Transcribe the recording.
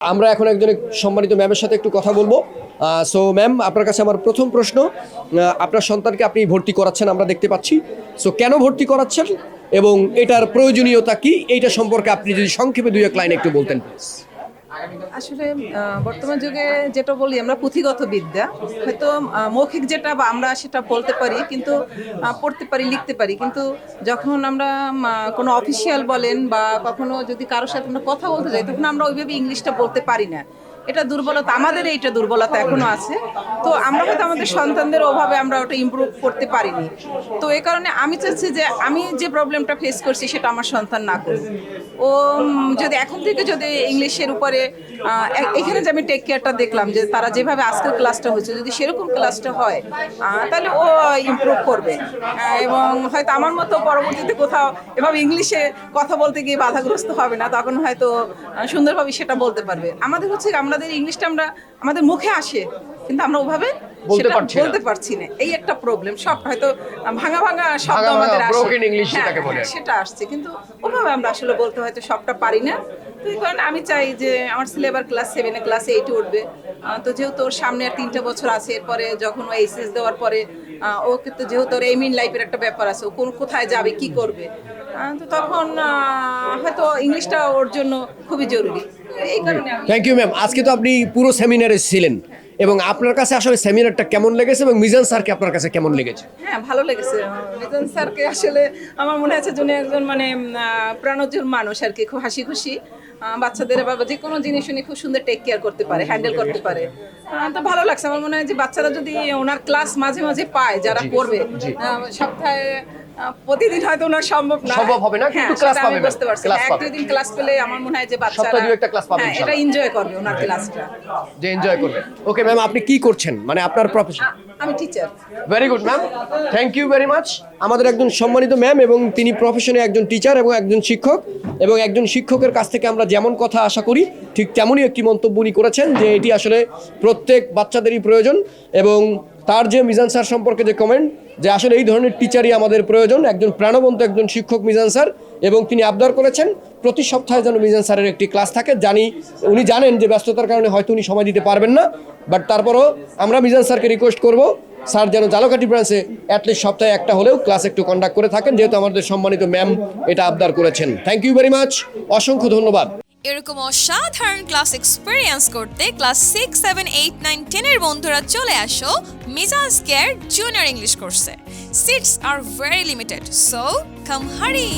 আমরা এখন একজন সম্মানিত ম্যামের সাথে একটু কথা বলব। সো ম্যাম, আপনার কাছে আমার প্রথম প্রশ্ন আপনার সন্তানকে আপনি ভর্তি করাচ্ছেন, আমরা দেখতে পাচ্ছি। সো কেন ভর্তি করাচ্ছেন এবং এটার প্রয়োজনীয়তা কি? এইটা সম্পর্কে আপনি যদি সংক্ষেপে দুই এক লাইন একটু বলতেন প্লিজ আসলে বর্তমান যুগে যেটা বলি, আমরা পুঁথিগত বিদ্যা। হয়তো মৌখিক যেটা বা আমরা সেটা বলতে পারি, কিন্তু পড়তে পারি, লিখতে পারি। কিন্তু যখন আমরা কোনো অফিসিয়াল বলেন বা কখনো যদি কারোর সাথে আমরা কথা বলতে যাই, তখন আমরা ওইভাবে ইংলিশটা বলতে পারি না। এটা দুর্বলতা, আমাদের এইটা দুর্বলতা এখনও আছে। তো আমরা হয়তো আমাদের সন্তানদের ওভাবে আমরা ওটা ইমপ্রুভ করতে পারিনি। তো এই কারণে আমি চাচ্ছি যে আমি যে প্রবলেমটা ফেস করছি সেটা আমার সন্তান না করুক। ও যদি এখন থেকে যদি ইংলিশের উপরে এখানে যে আমি টেক কেয়ারটা দেখলাম যে তারা যেভাবে আজকের ক্লাসটা হচ্ছে যদি সেরকম ক্লাসটা হয় তাহলে ও ইমপ্রুভ করবে। এবং হয়তো আমার মতো পরবর্তীতে কোথাও এভাবে ইংলিশে কথা বলতে গিয়ে বাধাগ্রস্ত হবে না, তখন হয়তো সুন্দরভাবে সেটা বলতে পারবে। আমাদের হচ্ছে আমাদের ইংলিশটা আমরা আমাদের মুখে আসে কিন্তু আমরা ওভাবে বলতে সেটা পারছি না। বলতে পারছি না। এই একটা প্রবলেম সব হয়তো ভাঙা ভাঙা শব্দ আমাদের আসে। হ্যাঁ, বলে। হ্যাঁ, সেটা আসছে কিন্তু ওভাবে আমরা আসলে বলতে হয়তো সবটা পারি না। তো কারণে আমি চাই যে আমার ছেলে এবার ক্লাস সেভেনে ক্লাস এইটে উঠবে। তো যেহেতু ওর সামনে আর তিনটা বছর আছে এরপরে যখন ও এইচএস দেওয়ার পরে আহ, ওকে তো যেহেতু ওর এম ইন লাইফের একটা ব্যাপার আছে ও কোন কোথায় যাবে কি করবে? তো তখন হয়তো ইংলিশটা ওর জন্য খুবই জরুরি। থ্যাংক ইউ ম্যাম আজকে তো আপনি পুরো সেমিনারে ছিলেন এবং আপনার কাছে আসলে সেমিনারটা কেমন লেগেছে এবং মিজান স্যারকে আপনার কাছে কেমন লেগেছে? হ্যাঁ ভালো লেগেছে। মিজান স্যারকে আসলে আমার মনে আছে যিনি একজন মানে প্রাণোজ্জ্বল মানুষ আর কি খুব হাসি খুশি বাচ্চাদের বা যে কোনো জিনিস উনি খুব সুন্দর টেক কেয়ার করতে পারে হ্যান্ডেল করতে পারে। তো ভালো লাগছে। আমার মনে হয় যে বাচ্চারা যদি ওনার ক্লাস মাঝে মাঝে পায় যারা করবে সপ্তাহে প্রতিদিন হয়তো ওনার সম্ভব না সম্ভব হবে না, কিন্তু হ্যাঁ, সেটা আমি পাবে, বুঝতে পারছি। class এক পাবে। দুই দিন ক্লাস পেলে আমার মনে হয় যে বাচ্চারা সপ্তাহে দুই একটা class পাবে হ্যাঁ, এটা এনজয় করবে ওনার ক্লাসটা যে এনজয় করবে। ওকে ম্যাম আপনি কি করছেন? মানে আপনার প্রফেশন আমি teacher very good ma'am thank you very much আমাদের একজন সম্মানিত ম্যাম এবং তিনি প্রফেশনে একজন টিচার এবং একজন শিক্ষক এবং একজন শিক্ষকের কাছ থেকে আমরা যেমন কথা আশা করি ঠিক তেমনই একটি মন্তব্য উনি করেছেন যে এটি আসলে প্রত্যেক বাচ্চাদেরই প্রয়োজন এবং তার যে মিজান স্যার সম্পর্কে যে কমেন্ট যে আসলে এই ধরনের টিচারই আমাদের প্রয়োজন, একজন প্রাণবন্ত একজন শিক্ষক মিজান স্যার, এবং তিনি আবদার করেছেন, প্রতি সপ্তাহে যেন মিজান স্যারের একটি ক্লাস থাকে, জানি, উনি জানেন যে ব্যস্ততার কারণে হয়তো উনি সময় দিতে পারবেন না বাট তারপরও আমরা মিজান স্যারকে রিকোয়েস্ট করব, স্যার যেন জালকাঠি ব্রাঞ্চে অ্যাটলিস্ট সপ্তাহে একটা হলেও ক্লাস একটু কন্ডাক্ট করে থাকেন, যেহেতু আমাদের সম্মানিত ম্যাম এটা আবদার করেছেন। থ্যাংক ইউ ভেরি মাচ অসংখ্য ধন্যবাদ। এরকম অসাধারণ ক্লাস এক্সপিরিয়েন্স করতে class six seven eight nine টেনের বন্ধুরা চলে আসো মিজাজ কেয়ার জুনিয়র ইংলিশ কোর্সে seats are very limited so come hurry